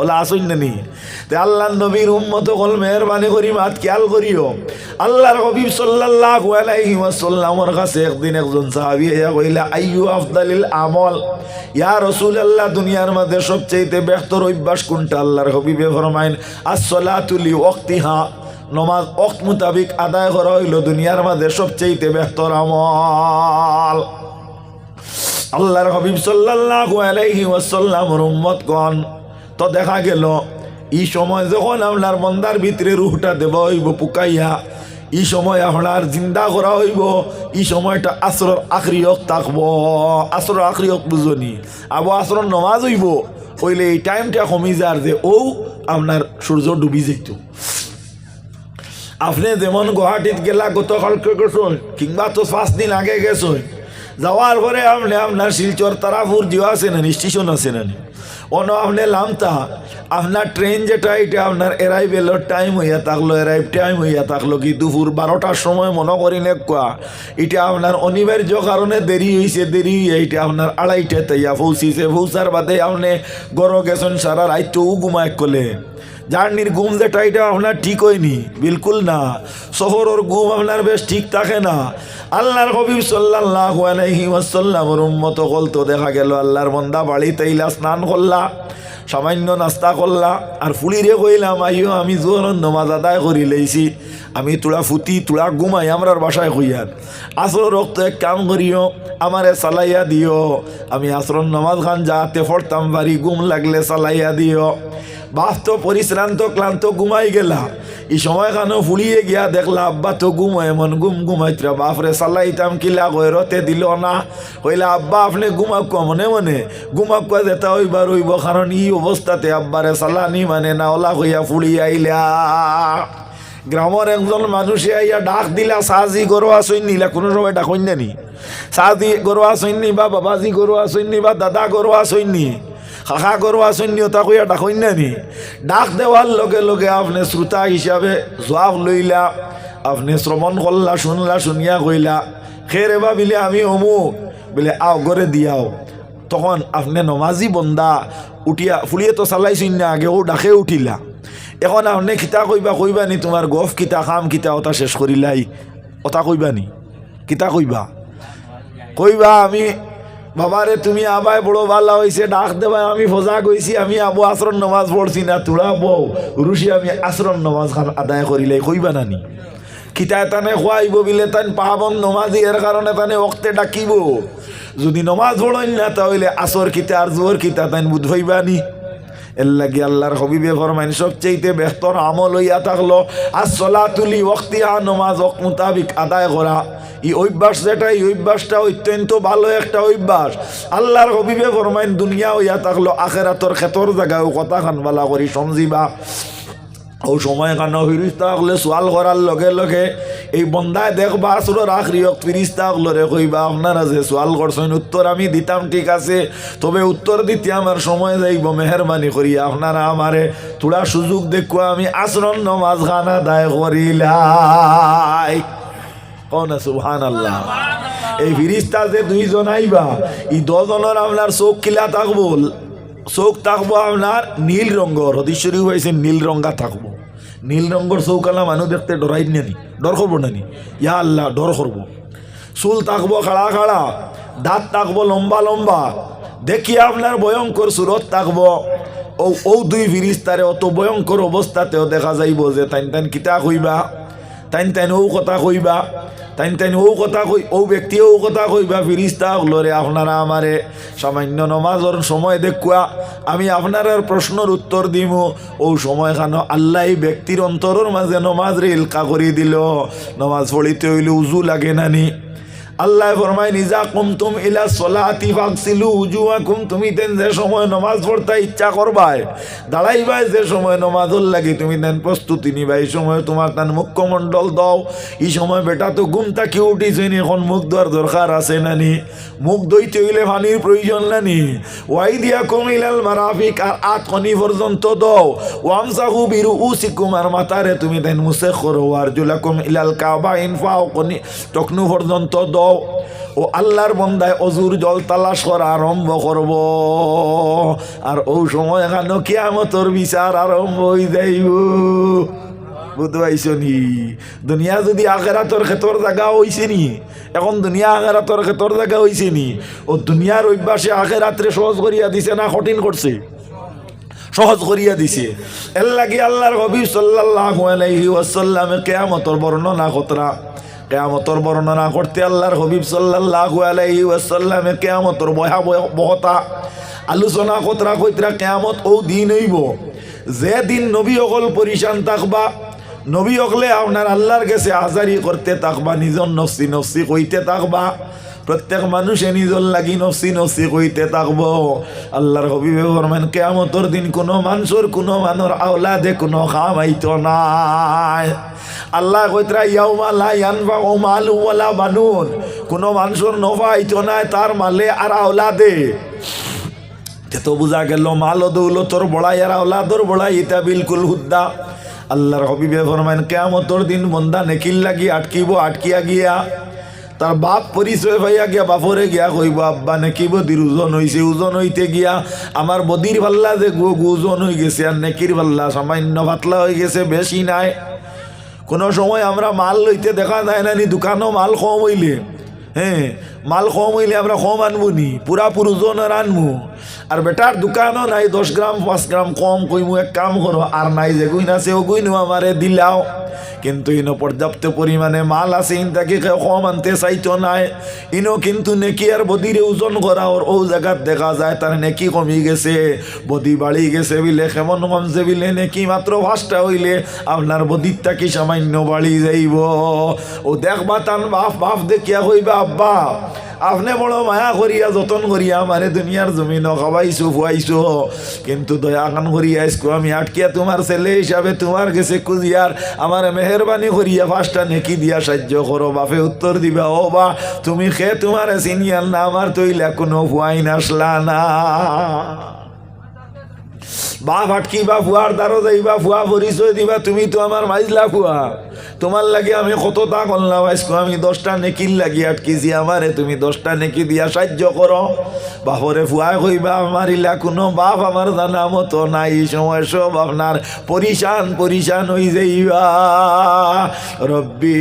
OLA আসুন নি তে আল্লাহ নবীর উম্মত কল মেহরবানি করি, মাত খেয়াল করিও। আল্লাহর হবিব সাল্লাল্লাহু আলাইহি ওয়াসাল্লামর কাছে একদিন একজন সাহাবী আইয়া কইলা, আইয়ু আফদালিল আমল? ইয়া রাসূলুল্লাহ, দুনিয়ার মধ্যে সবচেয়ে বেহতর অভ্যাস কোনটা? আল্লাহর হবিবে ফরমাইন as-salatu li ওয়াক্তিহা নমাজ অক্ত মোতাবিক আদায় করা হইল দুনিয়ার মধ্যে সবচেয়ে বেহতর আমল। আল্লাহর হবিব সাল্লাল্লাহু আলাইহি ওয়াসাল্লামর উম্মতগণ তো দেখা গেল এই সময় যখন আপনার মন্দার ভিতরে রুহটা দেব হইব পুকাইয়া এই সময় আপনার জিন্দা করা হইব এই সময়টা আসর আখরিয়ক থাকব। আসর আখরিয়ক বুঝনি। আবু আসর নমাজ হইব, হইলে এই টাইমটা কমি যার যে ও আপনার সূর্য ডুবি যেত আপনি যেমন গুয়াহাটিত গেলা গতকালকে গেছেন, কিংবা তো পাঁচ দিন আগে গেছেন, যাওয়ার পরে আপনি আপনার শিলচর তারাপুর জিও আছে না স্টেশন আছে না? অন আপনি লামতা। আপনার ট্রেন যেটা, এটা আপনার এরাইভেলের টাইম হইয়া থাকল এরাইভ টাইম হইয়া থাকল। কি দুপুর বারোটার সময় মনে করি না কোয়া? এটা আপনার অনিবার্য কারণে দেরি হয়েছে দেরি হইয়া এটা আপনার আড়াইটে তাইয়া পৌঁছিছে। পৌঁছার বাদে আপনি গড় গেছেন সারা রাইতো ঘুমায় কলে। জার্নির ঘুম যেটা, এটা আপনার ঠিক হয়নি, বিলকুল না। শহরের ঘুম আপনার বেশ ঠিক থাকে না। আল্লাহর হবিব সাল্লাহ আলাইহি উন্মত উম্মত তো দেখা গেল আল্লাহর বন্দা বাড়িতে ইলা স্নান করলা, সামান্য নাস্তা করলা, আর ফুলিরে কইলাম আইও আমি জোর নমাজ আদায় করি লইছি। আমি তোরা ফুটি তোরা ঘুমাই আমরার বাসায় হইয়ার আসর রক্ত এক কাম করিও, আমারে চালাইয়া দিও। আমি আসরন নমাজ খান যাতে পড়তাম পারি গুম লাগলে চালাইয়া দিও। বাপ তো পরিশ্রান্ত, ক্লান্ত, ঘুমাই গেলা। এই সময় খানো ফুলিয়ে গিয়া দেখলা, আব্বা তো ঘুম এমন ঘুম ঘুমাইতরা বাপরে চালাইতাম কিলা গয়রতে দিল না। হইলা আব্বা, আপনি ঘুমাক মনে মনে। ঘুমাক হইবার হইব কারণ ই অবস্থাতে আব্বারে চালানি মানে না, ওলা হইয়া ফুলিয়ে আইলা। গ্রামের একজন মানুষে আইয়া ডাক দিলা সাজি গরু আসইন কোনো সময় ডাকইন নি। সাজি গরু আসইন বা বাবাজি গরু আসইন বা দাদা গরু আসইন নি কাকা গরু আসইন নি কইয়া নি। ডাক দেওয়ার লগে লগে আপনি শ্রোতা হিসাবে জবাব লইলা, আপনি শ্রবণ করলা শুনলা, শুনিয়া কইলা খেরে ভাবিলে আমি অমুক বলে, আও গরে দিয়াও তখন আপনি নমাজি বন্দা উঠিয়া ফুলিয়ে তো চালাইছিন না, আগেও ডাকে উঠিলা। এখন আপনি কিতা কইবা কইবা নি তোমার গফ কিতা খাম কিতা ওটা শেষ করিলাই ওটা কইবা নি কিতা কইবা? কইবা আমি, বাবারে, তুমি আবাই বড় ভালো হয়েছে ডাক দেবা, আমি ফজা কইছি আমি আবু আশ্রম নমাজ পড়ছি না, তোরা বউ রুশি আমি আশ্রম নমাজ খান আদায় করিলাই কইবা নানি? খিতায় তানে খোয়াইব বিলে তান পাহাবন নমাজি এর কারণে তানে অক্তে ডাকিব। যদি নমাজ পড়েন না, তাহলে আসর কিতা আর জোর কিতা তাই বুধ হইবানি। এর লাগি আল্লাহর হবিবে ফরমাইন সবচেয়েতে বেহতর আমল হইয়া থাকল আর চলা তুলি অক্তিয়া নমাজ অক মোতাবিক আদায় করা। ই অভ্যাস যেটা এই অভ্যাসটা অত্যন্ত ভালো একটা অভ্যাস। আল্লাহর হবিবে ফরমাইন, দুনিয়া হইয়া থাকল, আখেরাতর খেতর জায়গায় কথা খান বালা করি সমজিবা ও সময় কানো ফিরিস্তা হলে সোয়াল করার লগে লগে এই বন্দায় দেখবা আসলো রাখ রিয়ক ফিরিস্তা হলরে কইবা, আপনারা যে সোয়াল করছেন, উত্তর আমি দিতাম, ঠিক আছে। তবে উত্তর দিতে আমার সময় যাইব, মেহরবানি করি আপনারা আমারে তোরা সুযোগ দেখো, আমি আশ্রম নমাজ খান আদায় করিলাই। কন সুহান আল্লাহ এই ফিরিস্তা যে দুইজন আইবা, এই দজনের আপনার চোখ কিলা থাকব, চোখ থাকব আপনার নীল রঙর হদিশ্বরী হয়েছে নীল রঙা থাকব। নীল রঙর চৌকালা মানুষ দেখতে ডরাই নানি ডর করব নানি। ইয়া আল্লাহ ডর করব চুল থাকব খাড়া খাড়া দাঁত থাকব লম্বা লম্বা। দেখি আপনার ভয়ঙ্কর সুরত থাকব ও ও দুই ফিরিস্তারে অত ভয়ঙ্কর অবস্থাতেও দেখা যাইব যে তাইন তাইন কিতা কইবা তাইন তাইন ও কথা কইবা, তাইন তাইন ও কথা কই, ও ব্যক্তি ও কথা কইবা, ফিরিস্তা লরে আপনারা আমারে। সামান্য নমাজর সময় দেখুয়া, আমি আপনার প্রশ্নের উত্তর দিম। ও সময় খান আল্লাহ ব্যক্তির অন্তরের মাঝে নমাজ রে ইলকা করে দিল। নমাজ পড়িতে হইলে উজু লাগে নানি আল্লাহ ফরমায়, নিজা কুমতুম ইলা সলাতি ফাকসিলু উজুয়াকুম তুমি তেন যে সময় নমাজ পড়তে ইচ্ছা করবাই দাঁড়াইবাই যে সময় নমাজর লাগি, তুমি তেন প্রস্তুতি নিবা, এই সময় তোমার তান মুখ্যমণ্ডল দাও, এই সময় বেটা তো ঘুম থাকি উঠিছেন এখন মুখ দেওয়ার দরকার আছে নানি মুখ দইতে হইলে পানির প্রয়োজন নানি ওয়াই দিয়া কুম ইলাল মারাফিক, আর আট কনি পর্যন্ত দাও, ওয়ামসাহু বিরু উসিকুম, আর মাতারে তুমি তেন মুসে করো আর জুলাকুম ইলাল কাবা ইনফাও কনি টকনু পর্যন্ত দাও ও আল্লাহর বন্দায় অজুর জল তালাশ করা আরম্ভ করব। আর ও সময় এখানে কিয়ামতর বিচার আরম্ভ হয়ে যাইব। বুঝতে পাইছ নি? দুনিয়া যদি আখেরাতর ক্ষেতর জায়গা হইছে নি, এখন দুনিয়া আখেরাতর ক্ষেতর জায়গা হইছে নি, ও দুনিয়ার অভ্যাসে আখেরাত্রে সহজ করিয়া দিছে না কঠিন করছে? সহজ করিয়া দিছে। এর লাগি আল্লাহর হবি সাল্লাল্লাহু আলাইহি ওয়াসাল্লামে কিয়ামতর বর্ণনা কতরা? কেয়ামতর বর্ণনা করতে আল্লাহর হবিব সাল্লাহ আলাইহি ওয়াসাল্লামে কেয়ামতর বহতা। আলোচনা কতরা কইতরা কেয়ামত ও দিন হইব। যে দিন নবী অকল পরিশান থাকবা, নবী অকলে আপনার আল্লাহর কাছে আজারি করতে থাকবা নিজর নফসি নফসি কইতে থাকবা। প্রত্যেক মানুষে নিজর লাগি নফসি নফসি কইতে থাকব। আল্লাহর হবিবে ফরমান কেয়ামতর দিন কোনো মানুষের, কোনো মানুষ আওলাদে কোনো খাম আইতো নাই। আল্লাহ কইতরা ইয়াউমা লা ইয়ানফা ও মাল ওয়ালা বানুন। কোনো মানুষের নফা নাই, তার মালে আর আওলাদে। তে বুঝা গেল, মাল ও দৌলতর বড়াই আর আওলাদর বড়াই, এটা বিলকুল হুদ্দা আল্লাহর হবিবে ফরমান কেয়ামতর দিন বন্দা নেকিল লাগি আটকিব, আটকিয়া গিয়া। তার বাপ পরিচয় পাইয়া গিয়া বাপরে গিয়া কইব, আব্বা নাকি বদির ওজন হইছে ওজন হইতে গিয়া আমার বদির পাল্লা যে ওজন হয়ে গেছে আর নেকির পাল্লা সামান্য পাতলা হয়ে গেছে বেশি নাই। কোনো সময় আমরা মাল লইতে দেখা যায় না নি দোকানও মাল কম হইলে। হ্যাঁ মাল কম হইলে আমরা কম আনব নি পুরা পুরুষ আনব। আর বেটার দোকানও নাই, দশ গ্রাম, পাঁচ গ্রাম কম কইমু এক কাম করো, আর নাই যে গুইন আছে, ও গুইনু আমারে দিলাও। কিন্তু ইনো পর্যাপ্ত পরিমাণে মাল আছে ইন তাকে কম আনতে চাইতো নাই। ইনো কিন্তু নেকি আর বদিরে ওজন করা, ওর ও জায়গাত দেখা যায়, তার নেকি কমি গেছে। বদি বাড়ি গেছে বিলে কেমন কমছে বিলে, নেকি মাত্র ফার্স্টটা হইলে, আপনার বদির তাকি সামান্য বাড়ি যাইব। ও দেখবা তান বাপ বাপ দেখিয়া কইবা, আব্বা আপনি বড় মায়া করিয়া, যতন করিয়া মানে দুনিয়ার জমিন খাওয়াইছো ফুয়াইছো। কিন্তু দয়া কান করিয়া আইসকো আমি আটকিয়া তোমার ছেলে হিসাবে তোমার গেছে কুজিয়ার আমার মেহরবানি করিয়া ফাঁসটা নেকি দিয়া সাহায্য করো, বাপে উত্তর দিবা, ও বা, তুমি খে তোমার সিনিয়র না আমার তৈলা কোনো ফুয়াইন আসলা না। বাপ আটকি বা ফুয়ার দ্বারো যাইবা ফুয়া পরিচয় দিবা তুমি তো আমার মাইজলা ফুয়া তোমার লাগে আমি কতটা করলাম আজকে আমি দশটা নেকির লাগি আটকিছি আমারে তুমি দশটা নেকি দিয়া সাহায্য করো বাপরে ফুয়াই কইবা আমার ইলা কোনো বাপ আমার জানা মতো নাই, সময় সব আপনার পরিশান পরিশান হই যাইবা। রব্বি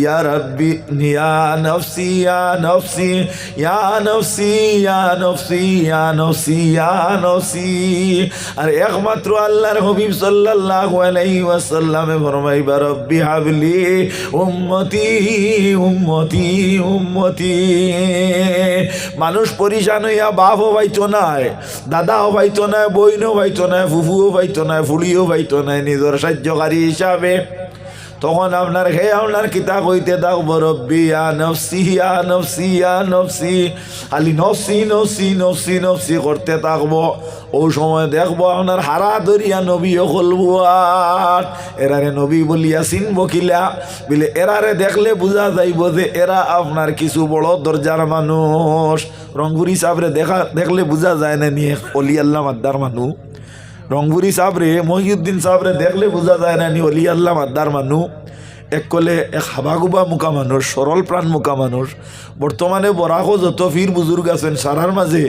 ইয়া রব্বি ইয়া নফসি ইয়া নফসি ইয়া নফসি ইয়া নফসি ইয়া নফসি ইয়া নফসি আর একমাত্র আল্লাহর হবিব সাল্লাল্লাহু আলাইহি ওয়াসাল্লামে ফরমাইবা, রব্বি হাবলি উম্মতি উম্মতি উম্মতি। মানুষ পরিশান হইয়া বাপ হবাইতো নাই দাদা হবাইতো নাই বইনও হবাইতো নাই ফুফুও পাইতো নাই ফুলিও পাইতো নাই নিজের সাহায্যকারী হিসাবে। তখন আপনার হে আপনার কিতা কইতে থাকব রব্বি ইয়া নফসি ইয়া নফসি ইয়া নফসি। খালি নফসি নফসি নফসি নফসি করতে থাকব। ও সময় দেখব আপনার হারা দরিয়া নবী খুলবো আর। এরারে নবী বলিয়া চিনব কিলা? বলে, এরারে দেখলে বোঝা যাইব যে এরা আপনার কিছু বড় দরজার মানুষ। রংপুরি সাবরে দেখা, দেখলে বোঝা যায় না নিয়ে। অলি আল্লাহ মাদ্দার মানুষ রংপুরি সাবরে, মহিউদ্দিন সাবরে দেখলে বোঝা যায় না নি, অলি আল্লাহ মাদ্দার মানুষ এক কলে এক হাবাগুবা মুখা মানুষ, সরল প্রাণ মুখা মানুষ। বর্তমানে বরাকো যত ফির বুজুর্গ আছেন, সারার মাঝে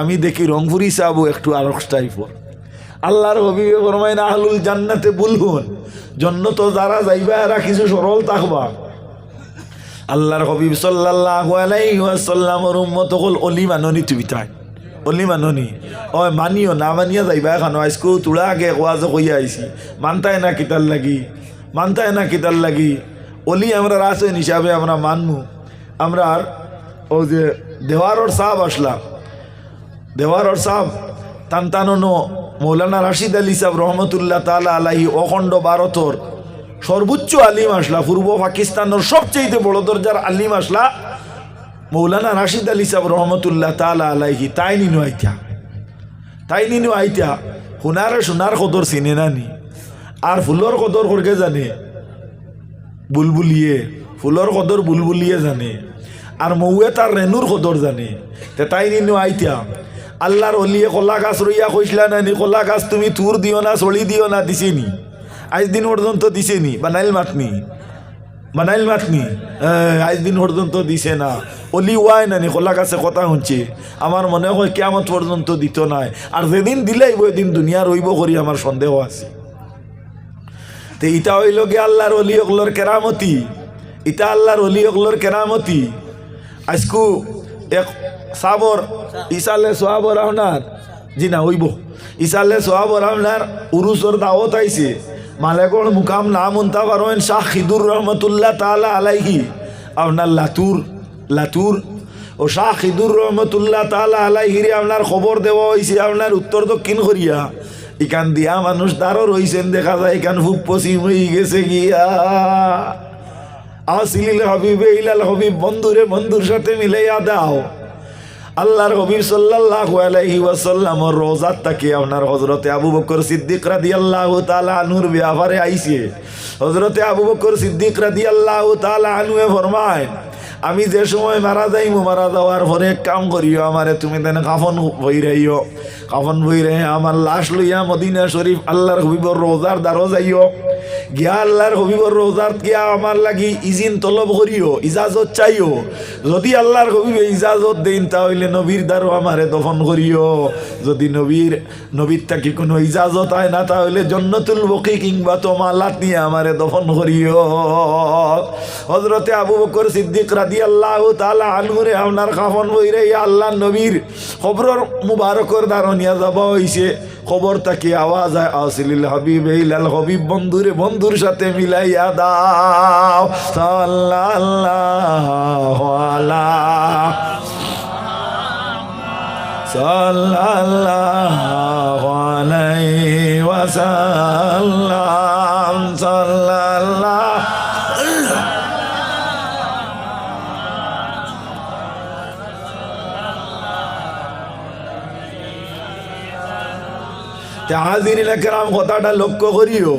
আমি দেখি রংপুরি সাবও একটু আরক্স টাইপর। আল্লাহর হবিবে ফরমাই না আহলুল জান্নাতে বুলহুন জন্য তো যারা যাইবা এরা কিছু সরল থাকবা আল্লাহর হবিব সাল্লাল্লাহু আলাইহি ওয়াসাল্লামের উম্মত হল অলি মাননি তুমি তাই অলি মাননি। ও মানিও না মানিয়া যাইবা এখন। আজকেও তোলা আগে কোয়াজ কইয়া আইছি। মানতাই না কিতার লাগি। মানতাই না কিতার লাগি। অলি আমরা রাসেন হিসাবে আমরা মানমু। আমরা আর ও যে দেওয়ারর সাহাব আসলাম দেওয়ারর সাহাব তান্তানো মৌলানা রাশিদ আলী সাহেব রহমতুল্লাহ তালা আলাহি অখণ্ড ভারতর সর্বোচ্চ আলিম আসলা পূর্ব পাকিস্তানের সবচেয়ে বড় দরজার আলিম আসলা মৌলানা রাশিদ আলী সাহেব রহমতুল্লাহ তালা আলাইহি, তাই নিনু আইতা। তাই নিনু আইতা সোনারে সোনার কদর চিনে নানি আর ফুলর কদর করকে জানে? বুলবুলিয়ে ফুলর কদর বুলবুলিয়ে জানে। আর মৌয়ে তার রেনুর কদর জানে। তে তাই নিনু আইতা আল্লাহর অলিয়ে কলা গাছ রইয়া কইসলা নানি কলা গাছ তুমি তুর দিও না, চলি দিও না দিছেনি আজ দিন পর্যন্ত দিছেনি বা নাইল মাতনি বানাইল মাতনি আজ দিন পর্যন্ত দিছে না। অলি ওয়াই নানি, কলা কাছে কথা শুনছে। আমার মনে হয় কেমন পর্যন্ত দিত নাই। আর যেদিন দিলেই ওই দিন দুনিয়া রইব করি আমার সন্দেহ আছে। তো ইটা হইল গিয়ে আল্লাহর অলি অগলোর কেরামতি ইটা আল্লাহর অলি অগলোর কেরামতি আজকু এক সাবর ইসালে সোহাবর আপনার জি না হইব ইসালে সোহাবর আপনার উরুসর দাওয়াত আইছে মালেকর মুকাম নাম উনতা পারেন শাহ খিদুর রহমতুল্লাহ তালা আলাইহি। আপনার লাতুর লাতুর। ও শাহ খিদুর রহমতুল্লাহ তালা আলাইহিরে আপনার খবর দেওয়া হয়েছে আপনার উত্তর দক্ষিণ করিয়া। ইকান দিয়া মানুষ তারও রইছেন দেখা যায় ইকান খুব পশ্চিম হয়ে গেছে গিয়া। আসিলিল হবিবে, ইলাল হবিব, বন্ধুরে বন্ধুর সাথে মিলাইয়া দাও। আল্লাহর হবিব সাল্লাল্লাহু আলাইহি ওয়াসাল্লামর রোজাত তাকে আপনার হযরতে আবু বকর সিদ্দিক রাদিয়াল্লাহু তাআলা আনহুর ব্যাপারে আইছে। হযরতে আবু বকর সিদ্দিক রাদিয়াল্লাহু তাআলা আনহুয়ে ফরমায়, আমি যে সময় মারা যাইমু, মারা যাওয়ার পরে কাম করিও আমারে, তুমি দেন কাফন বইরাইও কাফন বইরে আমার লাশ লইয়া মদিনা শরীফ আল্লাহর হবিবর রোজার দ্বারও যাইও। গিয়া আল্লাহর হবিবর রোজার গিয়া আমার লাগি ইজিন তলব করিও, ইজাজত চাইও। যদি আল্লাহর হবিবে ইজাজত দেন তাহলে নবীর দ্বারও আমারে দফন করিও। যদি নবীর নবীর থাকি কোনো ইজাজত হয় না, তাহলে জন্নতুল বকি কিংবা তোমালাত নিয়ে আমারে দফন করিও। হজরতে আবু বকর সিদ্দিক রাদি আল্লাহ তালা আনহুরে আপনার কাফন বইরে আল্লাহ নবীর খবরর মুবারকর দ্বারা নিয়ে যাব হইছে। খবর তাকে আওয়াজ হয় আসিলিল হাবিব ইলাল হবিব বন্ধুরে, বন্ধুর সাথে মিলাইয়া দাও। সাল্লাল্লাহু সাল্লাল্লাহু আলাইহি ওয়াসাল্লাম। সাল্লাল্লাহু হাজির কেরাম কথাটা লক্ষ্য করিও।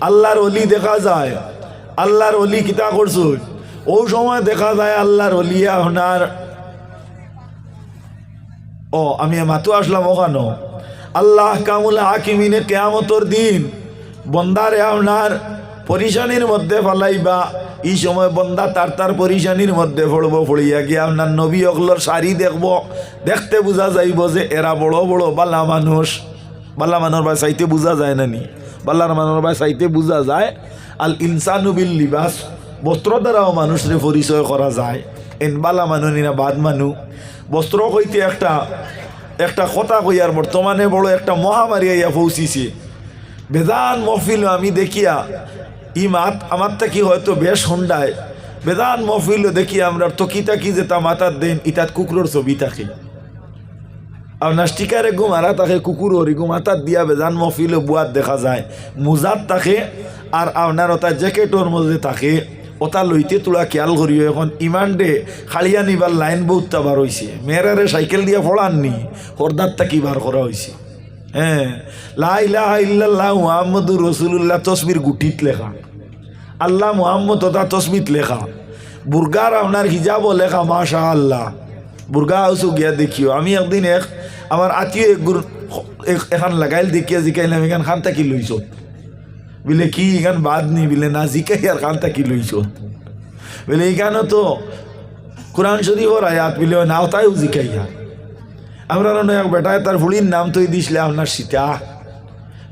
আল্লাহর অলি দেখা যায়, আল্লাহর অলি কিতা করছুন ও সময় দেখা যায় আল্লাহর অলি আপনার। ও, আমি মাতো আসলাম ওখানো। আল্লাহ কামুল হাকিমিনে কেয়ামতর দিন বন্দারে আপনার পরিশানির মধ্যে ফালাইবা। এই সময় বন্দা তার তার পরিশানির মধ্যে পড়ব পড়িয়া গিয়ে আপনার নবী অগলোর শাড়ি দেখব। দেখতে বোঝা যাইব যে এরা বড় বড় বালা মানুষ। বাল্লা মানুষ বা চাইতে বোঝা যায় না নি? বাল্লার মানুষ বা চাইতে বোঝা যায়। আল ইনসানু বিল লিবাস, বস্ত্র দ্বারাও মানুষের পরিচয় করা যায়। এন বালা মানুষ নিনা বাদ মানু। বস্ত্র হইতে একটা একটা কথা কইয়ার বর্তমানে বড় একটা মহামারী আইয়া পৌঁছিছে। বেদান মহফিল আমি দেখিয়া, ই মাত, আমার থাকি হয়তো বেশ হন্ডায়। বেদান মহফিল দেখি আমরা তকি তাকি যে তা মাতার দেন, ইতাত কুকুরের ছবি থাকে। আপনার স্টিকারে গুমারা তাকে কুকুর হরি গুমাতার দিয়া বেজান মফিল বুয়াত দেখা যায়। মুজাত থাকে আর আপনার ওটা জ্যাকেটর মধ্যে থাকে। ওটা লইতে তোলা খেয়াল করিও এখন। ইমান ডে খালিয়া নিবার লাইন বহুতটা বার হয়েছে মেয়েরারে সাইকেল দিয়া ফড়াননি হরদার তাকি বার করা হয়েছে হ্যাঁ লাইলাহ ইল্লাল্লাহ মুহাম্মদুর রসুল্লাহ তসবির গুটিত লেখা। আল্লাহ মুহাম্মদ ওটা তসবিত লেখা। বুর্গার আপনার হিজাবও লেখা মাশা আল্লাহ বুর্গা হাউসও গিয়া দেখিও। আমি একদিন এক আমার আত্মীয় এক গুর এখান লাগাইল দেখিয়া জিকাইলাম, এখান খান থাকি লইছ? বিলে, কি, এখান বাদ নি? বিলে, না, জিকাই আর খান থাকি লইছ। বলে, এখানে তো কোরআন শরীফর আয়াত, বিলে নাও তাইও জিকাইয়া আমরা এক বেটায় তার ফুলির নাম তৈ দিছিলে আপনার সীতা।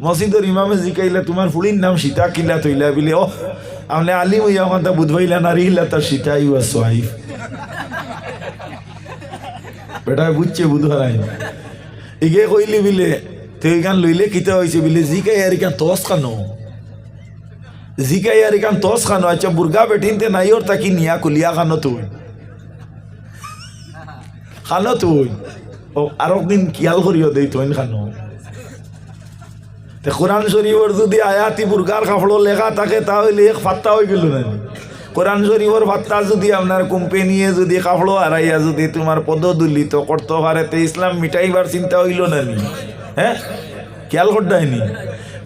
মসজিদর ইমামে জিকাইলে, তোমার ফুলির নাম সীতা কিলা তৈলা বিলে ও আপনি আলিম হইয়া কথা বুধবাইলা নারী হিলা তার সীতা ইউ আর সোয়াইফ। বেটায় বুঝছে বুধবাই ইগে কইলি বিলে তুই গান লইলে কিতা হয়েছে বিলে, জিকাই আর ইকান তস খানো। জিকাই আর ইকান তস খানো। আচ্ছা বুর্গা বেঠিনতে নাই ওর তাকি নিয়া কুলিয়া খানো তুই খানো তুই ও আর একদিন কিয়াল করিও দেই তুই খানো। তে কোরআন শরীফর যদি আয়াতি বুর্গার কাপড় লেখা থাকে, তাহলে এক ফাত্তা হয়ে গেল না কোরআন শরীফর ফাত্তা যদি আপনার কোম্পানিয়ে যদি কাপড় হারাইয়া যদি তোমার পদদুলিত করতে পারে তে ইসলাম মিটাইবার চিন্তা হইল না নি? হ্যাঁ? খেয়াল করতাইনি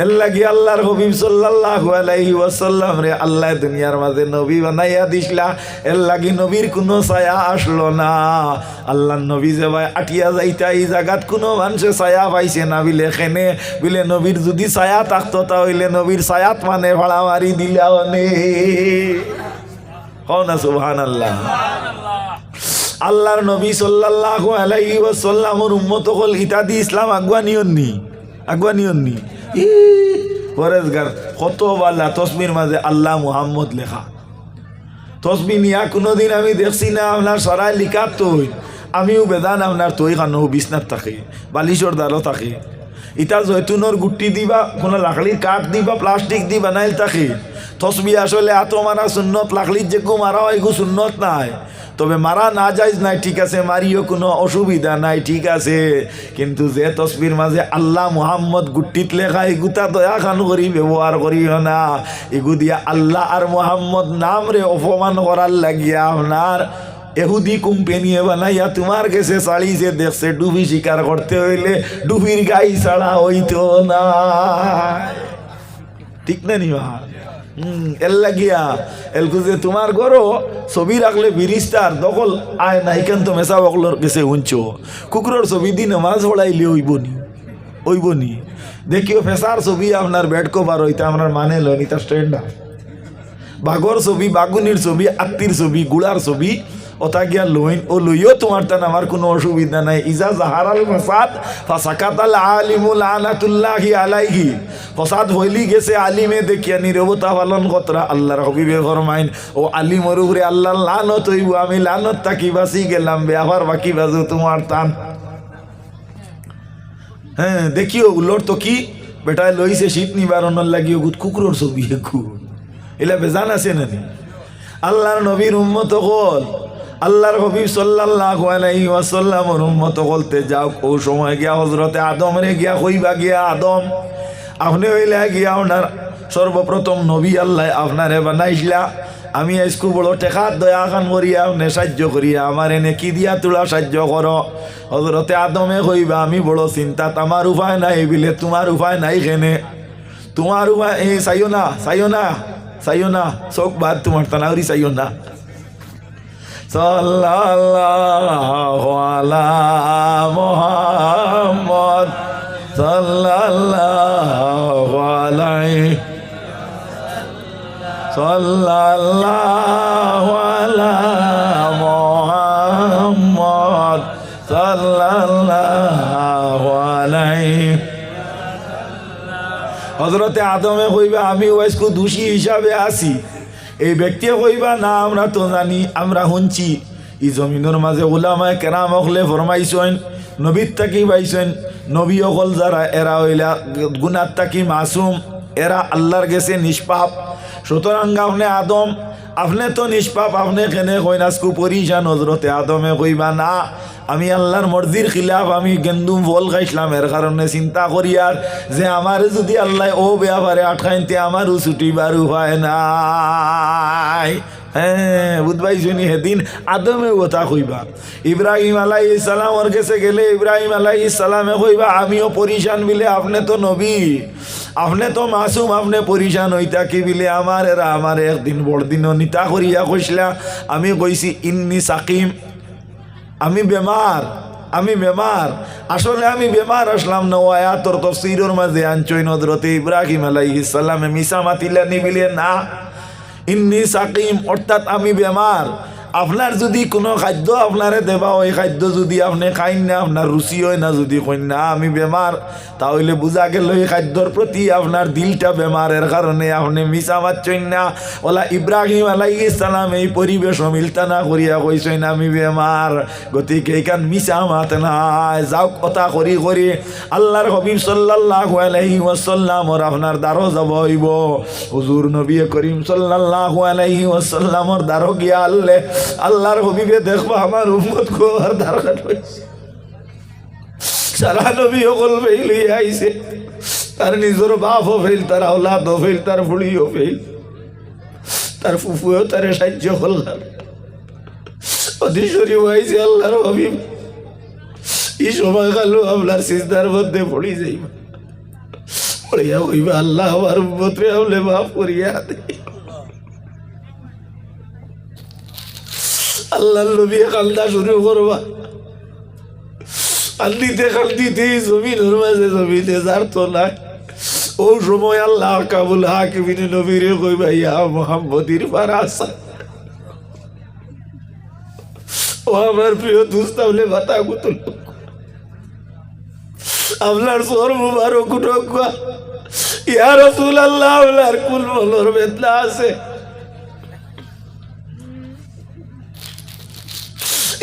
এর লাগি আল্লাহর হবিব সাল্লাল্লাহু আলাইহি রে আল্লাহ দুনিয়ার মাঝে নবী বানাইয়া দিছলা, এর লাগি নবীর কোনো ছায়া আসলো না। আল্লাহর নবী যে ভাই আটিয়া যাইতা, এই জায়গাত কোনো মানুষে ছায়া পাইছে না বিলে খেনে বিলে নবীর যদি ছায়া থাকতো তাহলে নবীর ছায়াত মানে ভাড়া মারি দিলা অনেক হও না সুবহান আল্লাহ আল্লাহর নবী সাল্লাল্লাহু আলাইহি ওয়াসাল্লামর উম্মত হল ইতাদি ইসলাম আগুয়া নিয়ন্নি আগুয়া নিয়ন্নি ই পরেজগার কত বাল্লা তসমির মাঝে আল্লাহ মুহাম্মদ লেখা। তসবি নিয়া কোনোদিন আমি দেখছি না, আপনার সরাই লিখাত তৈ আমিও বেদান, আপনার তৈ খানো, বিছনাত থাকে বালিশর দ্বারও থাকে। ইটা জৈতুনের গুটি দিবা, কোনো লাকড়ির কাঠ দিবা প্লাস্টিক দি বানাইল থাকে। তসবি আসলে এত মারা সুন্নত লাকড়ির যে গু মারা হয়, এগু সুন্নত নাই। তবে মারা না যাইজ নাই, ঠিক আছে, মারিও কোনো অসুবিধা নাই, ঠিক আছে। কিন্তু যে তসবির মাঝে আল্লাহ মুহাম্মদ গুটিত লেখা এগুতা দয়া খান করি, ব্যবহার করিও না। এগু দিয়া আল্লাহ আর মুহাম্মদ নাম রে অপমান করার লাগিয়া আপনার। এহুদি কোম্পানিয়ে বানাইয়া তোমার কাছে যে দেখছে, ডুবি শিকার করতে হইলে ডুবির গাই ছাড়া হইতো না। ঠিক না নি এল লাগিয়া এলকু যে তোমার গরো, ছবি রাখলে বিরিস্তার, দখল আয় না এখান তো মেসা বকলর কেসে উঞ্চো। কুকুরের ছবি দি মাছ পড়াইলে হইব নি ওইব নি দেখিও ফেসার ছবি আপনার বেড কভার হইতে, আপনার মানে লয় নি স্ট্যান্ড স্ট্যান্ডার বাঘর ছবি বাগুনির ছবি আত্মীর ছবি গুড়ার ছবি ওটা গিয়া লইন ও লইও তোমার তান আমার কোনো অসুবিধা নাই। ইজা জাহারাল ফাসাদ ফাসাকাতাল আলিমুল আনাতুল্লাহি আলাইহি। ফসাদ হইলি গেছে আলিমে দেখিয়া নিরবতা পালন কতরা আল্লাহর হবিবে ফরমাইন ও আলিমর উপরে আল্লাহ লানত হইব আমি লানত তাকি বাঁচি গেলাম বেআবার বাকি বাজু তোমার টান হ্যাঁ দেখিও উল্লোর তো কি? বেটায় লইছে শীত নিবারণের লাগিও গুত কুকুরের ছবি একু। এলা বেজান আছে নানি আল্লাহর নবীর উম্মত হল, আল্লাহর হবিব সাল্লাল্লাহু আলাইহি ওয়াসাল্লামর উম্মত হলতে যাও। ও সময় গিয়া হযরতে আদম রে গিয়া কইবা গিয়া, আদম, আপনি হইলে গিয়া ওনার সর্বপ্রথম নবী আল্লাহ আপনারে বানাইছিলা। আমি স্কুল বড় টেকাত দয়া খান করিয়া নে সাহায্য করিয়া, আমার এনে কি দিয়া তোলা সাহায্য করো? হজরতে আদমে কইবা, আমি বড় চিন্তাত আমার উপায় নাই বিলে, তোমার উপায় নাই কেনে? তোমার উপায়, এই চাইও না চাইও না। চোখ বাদ তোমার তানাউরি চাইও না সাল্লাল্লাহু আলা মুহাম্মদ সাল্লাল্লাহু আলাইহি সাল্লাল্লাহু আলা মুহাম্মদ সাল্লাল্লাহু আলাইহি হজরতে আদমে কইবা, আমি ওয়াইসকু দোষী হিসাবে আছি। এই ব্যক্তি কইবা, না, আমরা তো জানি, আমরা শুনছি। ই জমিনের মাঝে ওলামায় কেরাম হলে ফরমাইছেন, নবীর তাকি পাইছেন। নবী অকল যারা, এরা হইলা গুণার তাকি মাসুম, এরা আল্লাহর গেছে নিষ্পাপ। সুতরাং আপনি আদম আপনি তো নিষ্পাপ, আপনি কেনে কইনাসকু পরিশান হজরতে আদমে কইবা না। আমি আল্লাহর মর্জির খিলাফ, আমি গেন্দুম ফল খাইছিলাম, এর কারণে চিন্তা করি আর যে আমার যদি আল্লাহ ও ব্যাপারে আটকাইতে আমারও ছুটি বারু হয় নাই। হ্যাঁ বুধবাই শুনি সেদিন আদমে কথা কইবা। ইব্রাহিম আলাই ইসালামর কাছে গেলে ইব্রাহিম আলাই ইসালামে কইবা, আমিও পরিশান বিলে আপনি তো নবী। আপনি তো মাসুম, আপনি পরিশান হইতা কি বিলে? আমার এরা আমার একদিন বড়দিন নিতা করিয়া কইসলা। আমি কইছি, ইন্নি সাকিম, আমি বেমার আমি বেমার। আসলে আমি বেমার আসলাম না, ও আয়াতর তফসিরের মাঝে আনচই নদরতে ইব্রাহিম আলাইহিস সালামে। মিসা মাতিলা নিবিলে না। ইন্নি সাকিম, অর্থাৎ আমি বেমার। আপনার যদি কোনো খাদ্য আপনারে দেবা, ওই খাদ্য যদি আপনি খাইন না, আপনার রুচি হয় না যদি কইন, না, আমি বেমার, তাহলে বোঝা গেল এই খাদ্যর প্রতি আপনার দিলটা বেমারের কারণে আপনি মিশা মারছেন না। ওলা ইব্রাহিম আলাই ইসলাম এই পরিবেশ মিলতা না করিয়া কইছেন, আমি বেমার, গতিকে এইখান মিশা মাত নাই। যাও কথা করি করি আল্লাহর হবিব সাল্লাল্লাহু আলাইহি ওয়াসাল্লামর আপনার দ্বারও যাব হইব হুজুর নবী করিম সাল্লাল্লাহু আলাইহি দ্বারও গিয়া আল্লে আল্লাহর হবিবে দেখব, আমার উম্মত গোয়ার দরকার হয়েছে। সারা নবী সকল ফেইল আইছে। তার নিজের বাপও ফেল তার আওলাদও ফেল তার বুড়িও ফেল তার ফুফুও তার সাহায্য করলাম। অধীশ্বরী হয়েছে আল্লাহর হবিব। এই সময় কালো আপনার সিজদার মধ্যে পড়ি যাইব। পড়িয়া হইবা আল্লাহ আমার উম্মতরে হলে মাফ করিয়া দে আল্লাহ নবী কান্দা শুরু করবা। কান্দিতে কান্দিতে জমিনের মাঝে জমিতে যার তো নাই। ও সময় আল্লাহ কাবুল হাকিমিন নবীরে কইবা, ইয়া মোহাম্মদির ফারাসা। ও আমার প্রিয় দুস্তাবলে ভাতা গুতুল। আপনার সর মুবারক উঠোকা ইয়া রসুল আল্লাহ আপনার কুল মলর বেদনা আছে।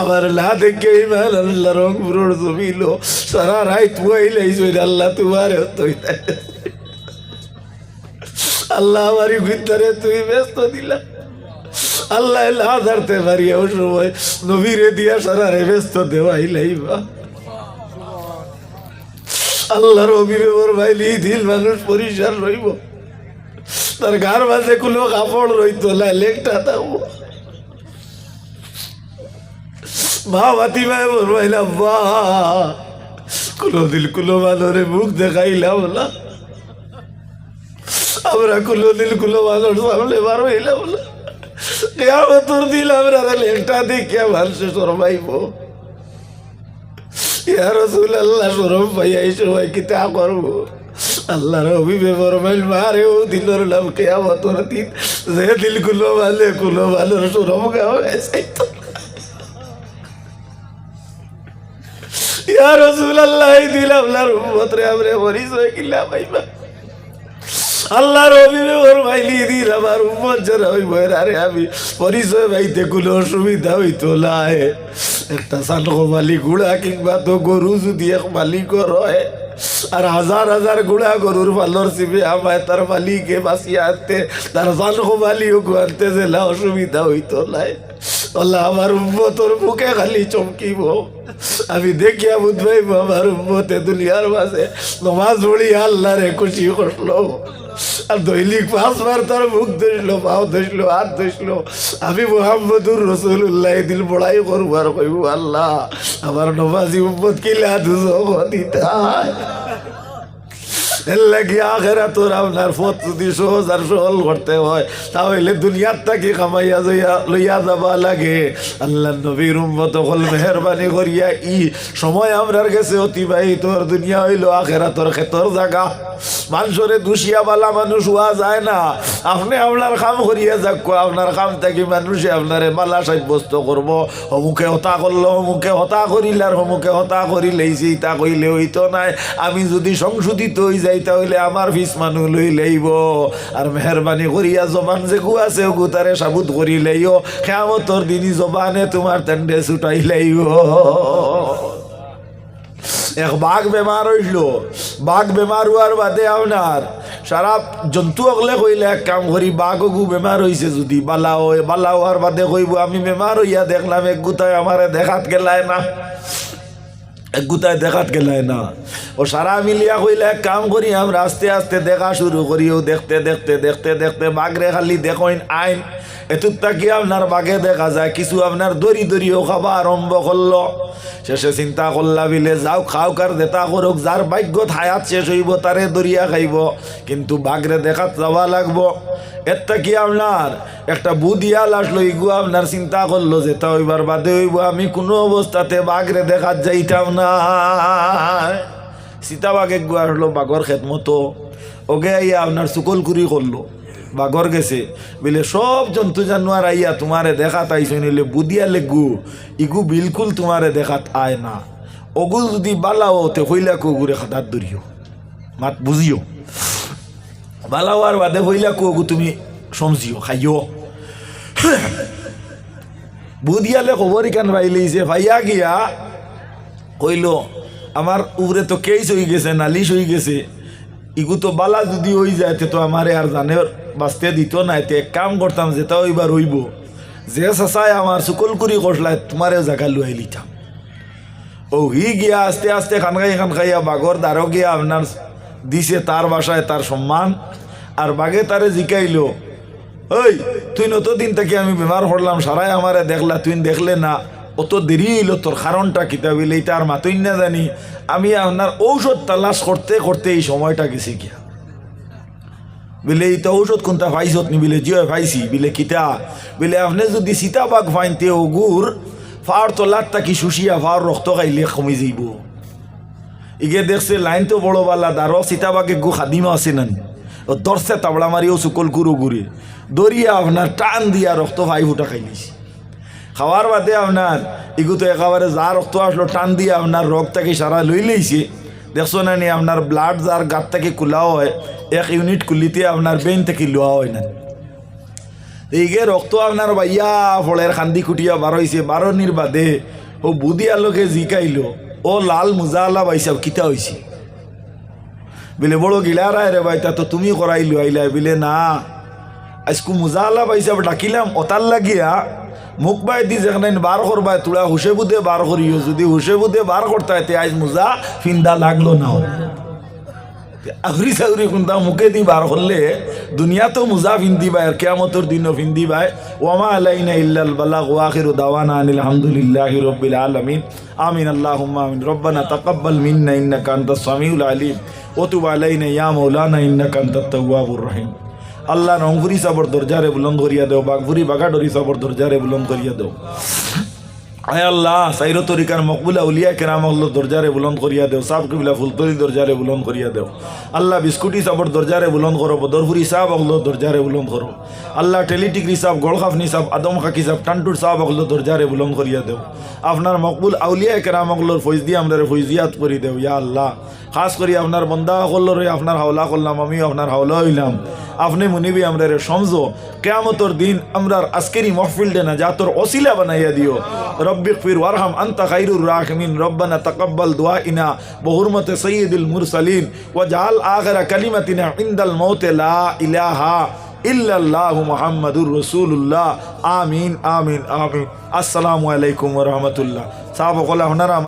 আমার লা দেখে ইমান আল্লাহ রং পুরোর জমিল সারা রায় তুয়াই লাইছই আল্লাহ তোমার আল্লাহ আমারই ভিতরে তুই ব্যস্ত দিলা। আল্লাহ না ধরতে পারি ও সময়। নবীরে দিয়া সারা রে ব্যস্ত দেওয়াই লাইবা। আল্লাহর অভিভাবর ভাইলি দিল মানুষ পরিষ্কার রইব। তার গার মাঝে কোনো কাপড় রইতো না লেকটা থাকব মা বাতি ভাই বলবাইলাম বা কোনো দিল কোনো মানুষের মুখ দেখাইলাম না। আমরা কোনো দিল কোনো মানুষ সামনে বার হইলাম না। কেয়ামতর দিল আমরা লেকটা দেখিয়া মানুষে সরবাইব ইয়া রসুল আল্লাহ সরম পাইয়া এই সময় কি তা করব? আল্লাহর অভিবে ফরমাইল, মারে, ও দিলর নাম কেয়ামতর দিন যে দিল কুলো ভালে কুলো ভালোর সরম গাও কিলা দিল যদি এক রয়, আর হাজার হাজার গুড়া গরুর পালর চিপে আমায় তার মালিকে বাঁচিয়ে আনতে, তার সানকো মালিক আনতে যে অসুবিধা হইতো নাই আল্লাহ আমার উম্মতর মুখে খালি চমকিব। আমি দেখিয়া বুঝবাইব আমার উম্মতে দুনিয়ার মাঝে নমাজ পড়ি আল্লাহ রে খুশি করল। আর দৈনিক পাঁচবার তার মুখ ধরলো, পাও ধরলো, হাত ধরলো। আমি মোহাম্মদুর রসুল্লাহ দিল বড়াই করব আর কইব, আল্লাহ, আমার নমাজি উম্মত কিলা দুজো দিতাই এর লাগি আখেরা তোর আপনার পথ যদি সহজ সহল করতে হয়, তাহলে দুনিয়ার তাকে কামাইয়া যাইয়া লইয়া যাবা লাগে। আল্লাহ নবীর উম্মত হল মেহরবানি করিয়া ই সময় আমরার কাছে অতিবাহিত দুনিয়া হইল আখেরা তোর ক্ষেতর জাগা মানুষরে দুষিয়া বালা মানুষ হওয়া যায় না। আপনি আপনার কাম করিয়া যাক, আপনার কাম থাকি মানুষে আপনারে মালা সাব্যস্ত করব। অমুকে হতা করল, অমুকে হতা করিল, আর অমুকে হতা করিলেইছি তা কইলে হইতো নাই। আমি যদি সংশোধিত হই যাই তাহলে আমার ফিস মানুষ লই লইব। আর মেহরবানি করিয়া জবান যে গু আছে গু তারে সাবুত করি লইও। খেয়ামতর দিনই জবানে তোমার তেন্ডে ছুটাই লইব। এক বাঘ বেমার হইল বাঘ বেমার হওয়ার বাদে আপনার সারা জন্তু অকলে কইলে, এক কাম করি বাঘ গু বেমার হইছে যদি, বালা হয়, বালা হওয়ার বাদে কইব, আমি বেমার হইয়া দেখলাম, এক গুতায় আমারে দেখাত গেলায় না। গুতায় দেখাত গেলায় না। ও সারা মিলিয়া কইলে এক কাম করি, আমরা আস্তে আস্তে দেখা শুরু করি। ও দেখতে দেখতে দেখতে দেখতে বাঘরে খালি দেখইন আইন। এতুর তাকি আপনার বাঘে দেখা যায়? কিছু আপনার দড়ি দড়িও খাবা আরম্ভ করল। শেষে চিন্তা করলা বিলে, যাও, খাও, কার দেতা করুক, যার ভাগ্যত হায়াত শেষ হইব, তারে দরিয়া খাইব। কিন্তু বাঘরে দেখাত যাওয়া লাগবো। এরটা কি আপনার? একটা বুধিয়াল আসলো ইগু আপনার চিন্তা করল যে, তা বাদে হইব, আমি কোনো অবস্থাতে বাঘরে দেখাত যাইতাম না। সীতাবাগ এক গু আসলো বাঘর খেত মতো ওকে আইয়া আপনার চুকলকুরি করল। বাঘর গেছে। বলে সব জন্তু জানোয়ার আইয়া তোমারে দেখাত আইসে নিলে বুদিয়া লেগু, ইগু বিলকুল তোমারে দেখাত আয় না। ওগু যদি বালাও, তে হইলা কুগুরে খাতার দরিও মাত বুঝিও বালাওয়ার বাদে হইলা কুগু তুমি সমজিও খাইও। বুদিয়ালে খবরই কান পাইলেইছে ভাইয়া গিয়া, কইল আমার উপরে তো কেস হয়ে গেছে নালিশ হয়ে গেছে। ইগু তো বালা যদি হয়ে যায়, তো আমারে আর জানে বাঁচতে দিত না এতে এক কাম করতাম যেটা ওইবার হইব যে চাচাই আমার চুকল করি করলাই তোমারে জায়গা লুয়াই লিতাম ও হি গিয়া আস্তে আস্তে খান খাই খান খাইয়া বাঘর দ্বারও গিয়া আপনার দিছে তার বাসায় তার সম্মান আর বাঘে তারে জিকাইল ওই তুই নত দিন থেকে আমি বেমার পড়লাম সারাই আমারে দেখলা তুই দেখলে না, অত দেরি হইল তোর কারণটা কিতা বলে এটা আর মাতই না জানি আমি আপনার ঔষধ তালাশ করতে করতে এই সময়টা গেছি গিয়া। বলে এইটা ঔষধ কোনটা পাইছত নি বলে জিও পাইছি বলে কিতা বলে আপনি যদি সীতাবাগ ফাইনতে ওগুর ফার তলার তাকি শুষিয়া ফার রক্ত খাইলে কমি যাইব ইগে দেখছে লাইন তো বড় বালা দারো সীতাবাগে গু খাদিমা আছে নানি ও দর্শে তাবড়া মারিও সুকল কুরু ঘুরে দরিয়া আপনার টান দিয়া রক্ত ভাই ফুটা খাইলিছি খাওয়ার বাদে আপনার ইগু তো একেবারে যা রক্ত আসলো টান দিয়ে আপনার রক্তটাকে সারা লই লইছে দেখছ না নি আপনার ব্লাড যার গাত থেকে খোলাও হয়, এক ইউনিট খুলিতে আপনার বেইন থেকে লোয়া হয় না। এইগে রক্ত আপনার বাইয়া ফলের খান্দি খুটিয়া বারোইছে বারোনির বাদে ও বুদি আলোকে জিকাইল ও লাল মুজালা বাইসাব কিতা হইছে বলে বড় গিলা রায় রে ভাই তা তো তুমি করাইলো আইলা বলে না আজকু মুজালা বাইসাব ডাকিলাম ওতার লাগিয়া মুখ বাই দি যেখানে বার করবাই তোরা হুসে বুধে বার করিও যদি হুসে বুধে বার করতে হয় আজ মুজা ফিন্দা লাগল না আহরি সাগরি কোনটা মুখে দি বার করলে দুনিয়া তো মুজা ফিন্দি বাই আর কেয়ামতর দিনও ফিন্দি বাই। ওয়ামা আলাইনা ইল্লাল বালাগ ওয়াখিরু দাওয়ানা আনিল হামদুলিল্লাহি রাব্বিল আলামিন। আমিন, আল্লাহুম্মা আমিন। রব্বানা তাকাব্বাল মিন্না ইন্নাকা আনতাস সামিউল আলিম। ওয়া তুব আলাইনা ইয়া মাওলানা ইন্নাকা আনতাত তাওয়াবুর রহিম। আল্লাহ রংপুরি সাবর দরজারে বুলন্দ করিয়া দেও বাগপুরি বাগাডরি সাবর দরজারে বুলন্দ করিয়া দেও। আয় আল্লাহ, সাইরো তরিকার মকবুলা উলিয়া কেরাম আল্লাহ দরজারে বুলন্দ করিয়া দেও, সাব কবিলা ফুলতলি দরজারে বুলন্দ করিয়া দেও। আল্লাহ বিস্কুটি সাবর দরজারে বুলন্দ করো বদরপুরি সাব আল্লাহ দরজারে বুলন্দ করো। আল্লাহ টেলিটিকরি সাব, গোলখাফনি সাব, আদম খাকি সাব, টান্টুর সাব আল্লাহ দরজারে বুলন্দ করিয়া দেও। আপনার মকবুল আউলিয়া কেরাম আল্লাহর ফৈজ দিয়ে আমরা ফৈজিয়াত করি দেও, ইয়া আল্লাহ। খাস করি আপনার বন্দা হল্লরে আপনার হাওলা করলাম, আমিও আপনার হাওলা হইলাম। আপনি মুনিবি আমরা রে সমঝো, কেয়ামতর দিন আমরার আজকেরই মহফিল ডে না যা তোর অসিলা বানাইয়া দিও। রব্বিক ফির ওয়ারহাম আন্তা খাইরুর রাহমিন, রব্বানা তাকাব্বাল দুআইনা, বহুরমতে সৈয়দুল মুরসালিন, ওয়া জাল আখিরা কালিমাতিনা ইনদাল মাউতে লা ইলাহা ইল্লাল্লাহু মুহাম্মাদুর রাসূলুল্লাহ। আমিন আমিন আমিন। আসসালামু আলাইকুম ওয়া রাহমাতুল্লাহ। সাহাবা কলা হনারা